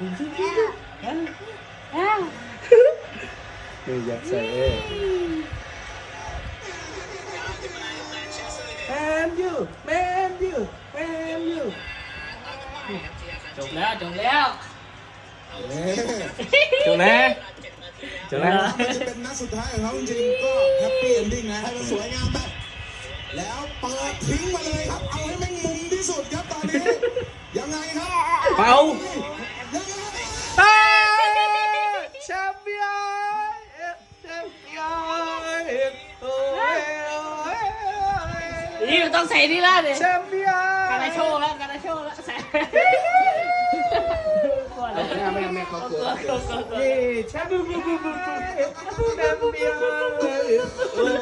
ดูอยากใส่เอแมนยูแมนยูแมนยูจบแล้วจบแล้วจบแล้วจบแล้วจะเป็นนัดสุดท้ายของเขาจริงก็แฮปปี้เอนดิ้งนะให้มันสวยงามไปแล้วเปิดทิ้งมาเลยครับ เอาให้แม่งมุมที่สุดครับตอนนี้ ยังไงครับ เป่า นโอ้ยโอ้ยโอ้ยนี่ต้องใส่นี่แล้วดิแชมเปี้ยนการาโชว์แล้วการาโชว์แล้วใส่กลัวเลยแม่แม่แม่เขากลัวกลัวกลัวกลัวนี่แชมเปี้ยนแชมเปี้ยน